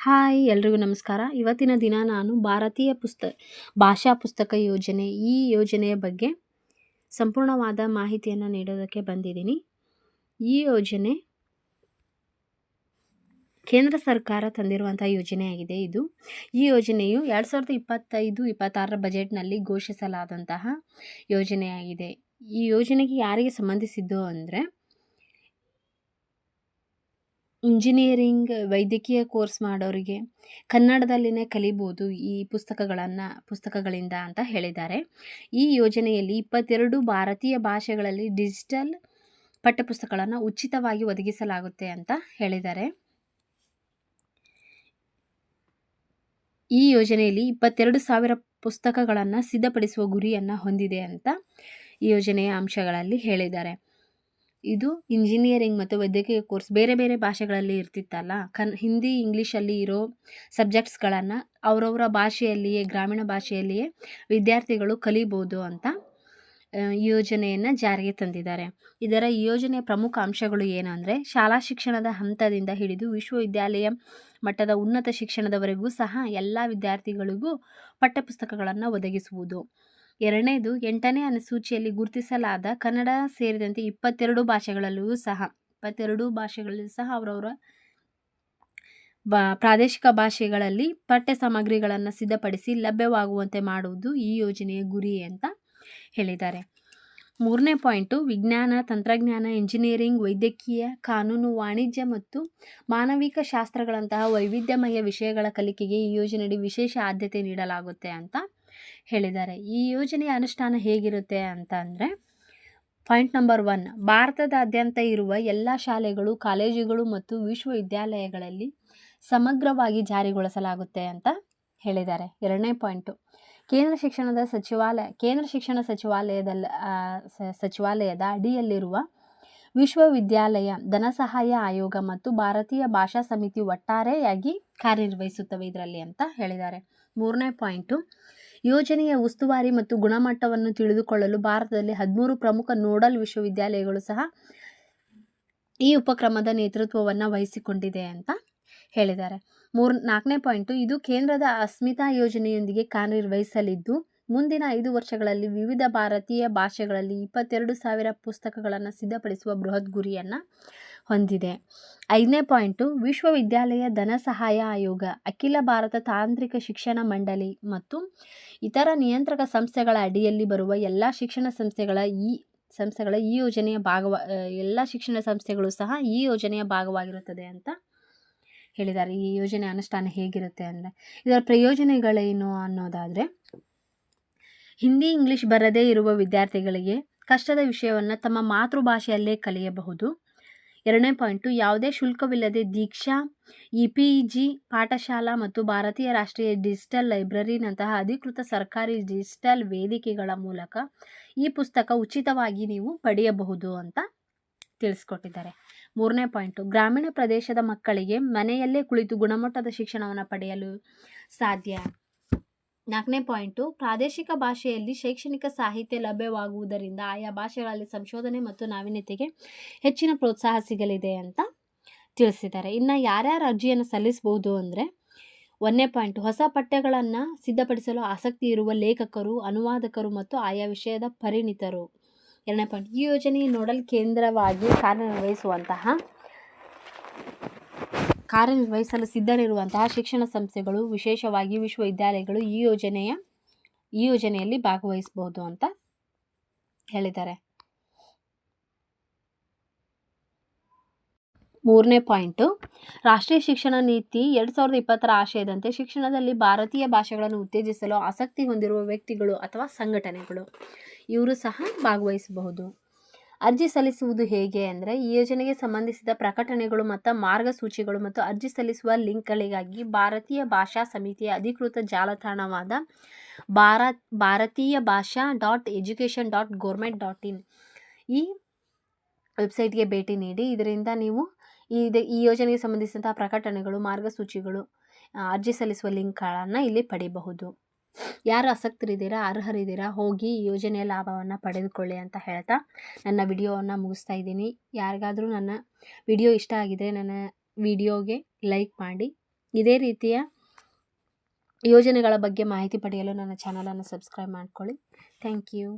Hi, ಎಲ್ರಿಗೂ ನಮಸ್ಕಾರ. ಇವತ್ತಿನ ದಿನ ನಾನು ಭಾರತೀಯ ಪುಸ್ತ, ಭಾಷಾ ಪುಸ್ತಕ ಯೋಜನೆ, ಈ ಯೋಜನೆಯ ಬಗ್ಗೆ ಸಂಪೂರ್ಣವಾದ ಮಾಹಿತಿಯನ್ನು ನೀಡೋದಕ್ಕೆ ಬಂದಿದ್ದೀನಿ. ಈ ಯೋಜನೆ ಕೇಂದ್ರ ಸರ್ಕಾರ ತಂದಿರುವಂಥ ಯೋಜನೆಯಾಗಿದೆ ಇದು. ಈ ಯೋಜನೆಯು ಎರಡು ಸಾವಿರದ ಇಪ್ಪತ್ತೈದು, ಇಪ್ಪತ್ತಾರರ ಬಜೆಟ್ನಲ್ಲಿ ಘೋಷಿಸಲಾದಂತಹ ಯೋಜನೆಯಾಗಿದೆ. ಈ ಯೋಜನೆಗೆ ಯಾರಿಗೆ ಸಂಬಂಧಿಸಿದ್ದು ಅಂದರೆ ಇಂಜಿನಿಯರಿಂಗ್, ವೈದ್ಯಕೀಯ ಕೋರ್ಸ್ ಮಾಡೋರಿಗೆ ಕನ್ನಡದಲ್ಲಿನೇ ಕಲಿಬೋದು ಈ ಪುಸ್ತಕಗಳನ್ನು, ಪುಸ್ತಕಗಳಿಂದ ಅಂತ ಹೇಳಿದ್ದಾರೆ. ಈ ಯೋಜನೆಯಲ್ಲಿ ಇಪ್ಪತ್ತೆರಡು ಭಾರತೀಯ ಭಾಷೆಗಳಲ್ಲಿ ಡಿಜಿಟಲ್ ಪಠ್ಯಪುಸ್ತಕಗಳನ್ನು ಉಚಿತವಾಗಿ ಒದಗಿಸಲಾಗುತ್ತೆ ಅಂತ ಹೇಳಿದ್ದಾರೆ. ಈ ಯೋಜನೆಯಲ್ಲಿ ಇಪ್ಪತ್ತೆರಡು ಸಾವಿರ ಪುಸ್ತಕಗಳನ್ನು ಸಿದ್ಧಪಡಿಸುವ ಗುರಿಯನ್ನು ಹೊಂದಿದೆ ಅಂತ ಈ ಯೋಜನೆಯ ಅಂಶಗಳಲ್ಲಿ ಹೇಳಿದ್ದಾರೆ. ಇದು ಇಂಜಿನಿಯರಿಂಗ್ ಮತ್ತು ವೈದ್ಯಕೀಯ ಕೋರ್ಸ್ ಬೇರೆ ಬೇರೆ ಭಾಷೆಗಳಲ್ಲಿ ಇರ್ತಿತ್ತಲ್ಲ. ಕನ್, ಹಿಂದಿ, ಇಂಗ್ಲೀಷಲ್ಲಿ ಇರೋ ಸಬ್ಜೆಕ್ಟ್ಸ್ಗಳನ್ನು ಅವರವರ ಭಾಷೆಯಲ್ಲಿಯೇ, ಗ್ರಾಮೀಣ ಭಾಷೆಯಲ್ಲಿಯೇ ವಿದ್ಯಾರ್ಥಿಗಳು ಕಲಿಬೋದು ಅಂತ ಯೋಜನೆಯನ್ನು ಜಾರಿಗೆ ತಂದಿದ್ದಾರೆ. ಇದರ ಯೋಜನೆಯ ಪ್ರಮುಖ ಅಂಶಗಳು ಏನಂದರೆ ಶಾಲಾ ಶಿಕ್ಷಣದ ಹಂತದಿಂದ ಹಿಡಿದು ವಿಶ್ವವಿದ್ಯಾಲಯ ಮಟ್ಟದ ಉನ್ನತ ಶಿಕ್ಷಣದವರೆಗೂ ಸಹ ಎಲ್ಲ ವಿದ್ಯಾರ್ಥಿಗಳಿಗೂ ಪಠ್ಯಪುಸ್ತಕಗಳನ್ನು ಒದಗಿಸುವುದು. ಎರಡನೇದು ಎಂಟನೇ ಅನುಸೂಚಿಯಲ್ಲಿ ಗುರುತಿಸಲಾದ ಕನ್ನಡ ಸೇರಿದಂತೆ ಇಪ್ಪತ್ತೆರಡು ಭಾಷೆಗಳಲ್ಲೂ ಸಹ, ಇಪ್ಪತ್ತೆರಡು ಭಾಷೆಗಳಲ್ಲೂ ಸಹ ಅವರವರ ಪ್ರಾದೇಶಿಕ ಭಾಷೆಗಳಲ್ಲಿ ಪಠ್ಯ ಸಾಮಗ್ರಿಗಳನ್ನು ಸಿದ್ಧಪಡಿಸಿ ಲಭ್ಯವಾಗುವಂತೆ ಮಾಡುವುದು ಈ ಯೋಜನೆಯ ಗುರಿ ಅಂತ ಹೇಳಿದ್ದಾರೆ. ಮೂರನೇ ಪಾಯಿಂಟು, ವಿಜ್ಞಾನ, ತಂತ್ರಜ್ಞಾನ, ಇಂಜಿನಿಯರಿಂಗ್, ವೈದ್ಯಕೀಯ, ಕಾನೂನು, ವಾಣಿಜ್ಯ ಮತ್ತು ಮಾನವಿಕ ಶಾಸ್ತ್ರಗಳಂತಹ ವೈವಿಧ್ಯಮಯ ವಿಷಯಗಳ ಕಲಿಕೆಗೆ ಈ ಯೋಜನೆಯಡಿ ವಿಶೇಷ ಆದ್ಯತೆ ನೀಡಲಾಗುತ್ತೆ ಅಂತ ಹೇಳಿದ್ದಾರೆ. ಈ ಯೋಜನೆಯ ಅನುಷ್ಠಾನ ಹೇಗಿರುತ್ತೆ ಅಂತ ಅಂದರೆ ಪಾಯಿಂಟ್ ನಂಬರ್ ಒನ್ ಭಾರತದಾದ್ಯಂತ ಇರುವ ಎಲ್ಲ ಶಾಲೆಗಳು, ಕಾಲೇಜುಗಳು ಮತ್ತು ವಿಶ್ವವಿದ್ಯಾಲಯಗಳಲ್ಲಿ ಸಮಗ್ರವಾಗಿ ಜಾರಿಗೊಳಿಸಲಾಗುತ್ತೆ ಅಂತ ಹೇಳಿದ್ದಾರೆ. ಎರಡನೇ ಪಾಯಿಂಟು ಕೇಂದ್ರ ಶಿಕ್ಷಣದ ಸಚಿವಾಲಯ, ಕೇಂದ್ರ ಶಿಕ್ಷಣ ಸಚಿವಾಲಯದಲ್ಲಿ ಸಚಿವಾಲಯದ ಅಡಿಯಲ್ಲಿರುವ ವಿಶ್ವವಿದ್ಯಾಲಯ ಧನಸಹಾಯ ಆಯೋಗ ಮತ್ತು ಭಾರತೀಯ ಭಾಷಾ ಸಮಿತಿ ಒಟ್ಟಾರೆಯಾಗಿ ಕಾರ್ಯನಿರ್ವಹಿಸುತ್ತವೆ ಇದರಲ್ಲಿ ಅಂತ ಹೇಳಿದ್ದಾರೆ. ಮೂರನೇ ಪಾಯಿಂಟು ಯೋಜನೆಯ ಉಸ್ತುವಾರಿ ಮತ್ತು ಗುಣಮಟ್ಟವನ್ನು ತಿಳಿದುಕೊಳ್ಳಲು ಭಾರತದಲ್ಲಿ ಹದಿಮೂರು ಪ್ರಮುಖ ನೋಡಲ್ ವಿಶ್ವವಿದ್ಯಾಲಯಗಳು ಸಹ ಈ ಉಪಕ್ರಮದ ನೇತೃತ್ವವನ್ನು ವಹಿಸಿಕೊಂಡಿದೆ ಅಂತ ಹೇಳಿದ್ದಾರೆ. ಮೂರು, ನಾಲ್ಕನೇ ಪಾಯಿಂಟು, ಇದು ಕೇಂದ್ರದ ಅಸ್ಮಿತಾ ಯೋಜನೆಯೊಂದಿಗೆ ಕಾರ್ಯನಿರ್ವಹಿಸಲಿದ್ದು, ಮುಂದಿನ ಐದು ವರ್ಷಗಳಲ್ಲಿ ವಿವಿಧ ಭಾರತೀಯ ಭಾಷೆಗಳಲ್ಲಿ ಇಪ್ಪತ್ತೆರಡು ಸಾವಿರ ಪುಸ್ತಕಗಳನ್ನು ಸಿದ್ಧಪಡಿಸುವ ಬೃಹತ್ ಗುರಿಯನ್ನು ಹೊಂದಿದೆ. ಐದನೇ ಪಾಯಿಂಟು, ವಿಶ್ವವಿದ್ಯಾಲಯ ಧನ ಸಹಾಯ ಆಯೋಗ, ಅಖಿಲ ಭಾರತ ತಾಂತ್ರಿಕ ಶಿಕ್ಷಣ ಮಂಡಳಿ ಮತ್ತು ಇತರ ನಿಯಂತ್ರಕ ಸಂಸ್ಥೆಗಳ ಅಡಿಯಲ್ಲಿ ಬರುವ ಎಲ್ಲ ಶಿಕ್ಷಣ ಸಂಸ್ಥೆಗಳ ಈ ಸಂಸ್ಥೆಗಳ ಈ ಯೋಜನೆಯ ಭಾಗವ ಎಲ್ಲ ಶಿಕ್ಷಣ ಸಂಸ್ಥೆಗಳು ಸಹ ಈ ಯೋಜನೆಯ ಭಾಗವಾಗಿರುತ್ತದೆ ಅಂತ ಹೇಳಿದ್ದಾರೆ. ಈ ಯೋಜನೆ ಅನುಷ್ಠಾನ ಹೇಗಿರುತ್ತೆ ಅಂದರೆ, ಇದರ ಪ್ರಯೋಜನಗಳೇನು ಅನ್ನೋದಾದರೆ, ಹಿಂದಿ, ಇಂಗ್ಲೀಷ್ ಬರದೇ ಇರುವ ವಿದ್ಯಾರ್ಥಿಗಳಿಗೆ ಕಷ್ಟದ ವಿಷಯವನ್ನು ತಮ್ಮ ಮಾತೃಭಾಷೆಯಲ್ಲೇ ಕಲಿಯಬಹುದು. ಎರಡನೇ ಪಾಯಿಂಟು, ಯಾವುದೇ ಶುಲ್ಕವಿಲ್ಲದೆ Diksha, E P G, Pathshala ಮತ್ತು ಭಾರತೀಯ ರಾಷ್ಟ್ರೀಯ ಡಿಜಿಟಲ್ ಲೈಬ್ರರಿನಂತಹ ಅಧಿಕೃತ ಸರ್ಕಾರಿ ಡಿಜಿಟಲ್ ವೇದಿಕೆಗಳ ಮೂಲಕ ಈ ಪುಸ್ತಕ ಉಚಿತವಾಗಿ ನೀವು ಪಡೆಯಬಹುದು ಅಂತ ತಿಳಿಸ್ಕೊಟ್ಟಿದ್ದಾರೆ. ಮೂರನೇ ಪಾಯಿಂಟು, ಗ್ರಾಮೀಣ ಪ್ರದೇಶದ ಮಕ್ಕಳಿಗೆ ಮನೆಯಲ್ಲೇ ಕುಳಿತು ಗುಣಮಟ್ಟದ ಶಿಕ್ಷಣವನ್ನು ಪಡೆಯಲು ಸಾಧ್ಯ? ನಾಲ್ಕನೇ ಪಾಯಿಂಟು, ಪ್ರಾದೇಶಿಕ ಭಾಷೆಯಲ್ಲಿ ಶೈಕ್ಷಣಿಕ ಸಾಹಿತ್ಯ ಲಭ್ಯವಾಗುವುದರಿಂದ ಆಯಾ ಭಾಷೆಗಳಲ್ಲಿ ಸಂಶೋಧನೆ ಮತ್ತು ನಾವೀನ್ಯತೆಗೆ ಹೆಚ್ಚಿನ ಪ್ರೋತ್ಸಾಹ ಸಿಗಲಿದೆ ಅಂತ ತಿಳಿಸಿದ್ದಾರೆ. ಇನ್ನು ಯಾರ್ಯಾರು ಅರ್ಜಿಯನ್ನು ಸಲ್ಲಿಸಬಹುದು ಅಂದರೆ, ಒಂದನೇ ಪಾಯಿಂಟ್, ಹೊಸ ಪಠ್ಯಗಳನ್ನು ಸಿದ್ಧಪಡಿಸಲು ಆಸಕ್ತಿ ಇರುವ ಲೇಖಕರು, ಅನುವಾದಕರು ಮತ್ತು ಆಯಾ ವಿಷಯದ ಪರಿಣಿತರು. ಎರಡನೇ ಪಾಯಿಂಟ್, ಈ ಯೋಜನೆ ನೋಡಲ್ ಕೇಂದ್ರವಾಗಿ ಕಾರ್ಯನಿರ್ವಹಿಸುವಂತಹ ಕಾರ್ಯನಿರ್ವಹಿಸಲು ಸಿದ್ಧರಿರುವಂತಹ ಶಿಕ್ಷಣ ಸಂಸ್ಥೆಗಳು, ವಿಶೇಷವಾಗಿ ವಿಶ್ವವಿದ್ಯಾಲಯಗಳು ಈ ಯೋಜನೆಯ, ಈ ಯೋಜನೆಯಲ್ಲಿ ಭಾಗವಹಿಸಬಹುದು ಅಂತ ಹೇಳಿದ್ದಾರೆ. ಮೂರನೇ ಪಾಯಿಂಟು, ರಾಷ್ಟ್ರೀಯ ಶಿಕ್ಷಣ ನೀತಿ ಎರಡು ಸಾವಿರದ ಇಪ್ಪತ್ತರ ಆಶಯದಂತೆ ಶಿಕ್ಷಣದಲ್ಲಿ ಭಾರತೀಯ ಭಾಷೆಗಳನ್ನು ಉತ್ತೇಜಿಸಲು ಆಸಕ್ತಿ ಹೊಂದಿರುವ ವ್ಯಕ್ತಿಗಳು ಅಥವಾ ಸಂಘಟನೆಗಳು, ಇವರು ಸಹ ಭಾಗವಹಿಸಬಹುದು. ಅರ್ಜಿ ಸಲ್ಲಿಸುವುದು ಹೇಗೆ ಅಂದರೆ, ಈ ಯೋಜನೆಗೆ ಸಂಬಂಧಿಸಿದ ಪ್ರಕಟಣೆಗಳು ಮತ್ತು ಮಾರ್ಗಸೂಚಿಗಳು ಮತ್ತು ಅರ್ಜಿ ಸಲ್ಲಿಸುವ ಲಿಂಕ್ಗಳಿಗಾಗಿ ಭಾರತೀಯ ಭಾಷಾ ಸಮಿತಿಯ ಅಧಿಕೃತ ಜಾಲತಾಣವಾದ Bharat Bharatiya Bhasha dot education dot government dot in ಈ ವೆಬ್ಸೈಟ್ಗೆ ಭೇಟಿ ನೀಡಿ. ಇದರಿಂದ ನೀವು ಇದು, ಈ ಯೋಜನೆಗೆ ಸಂಬಂಧಿಸಿದಂತಹ ಪ್ರಕಟಣೆಗಳು, ಮಾರ್ಗಸೂಚಿಗಳು ಅರ್ಜಿ ಸಲ್ಲಿಸುವ ಲಿಂಕ್ಗಳನ್ನು ಇಲ್ಲಿ ಪಡೆಯಬಹುದು. ಯಾರು ಆಸಕ್ತರಿದ್ದೀರಾ, ಅರ್ಹರಿದ್ದೀರಾ, ಹೋಗಿ ಯೋಜನೆಯ ಲಾಭವನ್ನು ಪಡೆದುಕೊಳ್ಳಿ ಅಂತ ಹೇಳ್ತಾ ನನ್ನ ವಿಡಿಯೋವನ್ನು ಮುಗಿಸ್ತಾ ಇದ್ದೀನಿ. ಯಾರಿಗಾದರೂ ನನ್ನ ವಿಡಿಯೋ ಇಷ್ಟ ಆಗಿದೆ ನನ್ನ ವಿಡಿಯೋಗೆ ಲೈಕ್ ಮಾಡಿ. ಇದೇ ರೀತಿಯ ಯೋಜನೆಗಳ ಬಗ್ಗೆ ಮಾಹಿತಿ ಪಡೆಯಲು ನನ್ನ ಚಾನಲನ್ನು ಸಬ್ಸ್ಕ್ರೈಬ್ ಮಾಡಿಕೊಳ್ಳಿ. Thank you.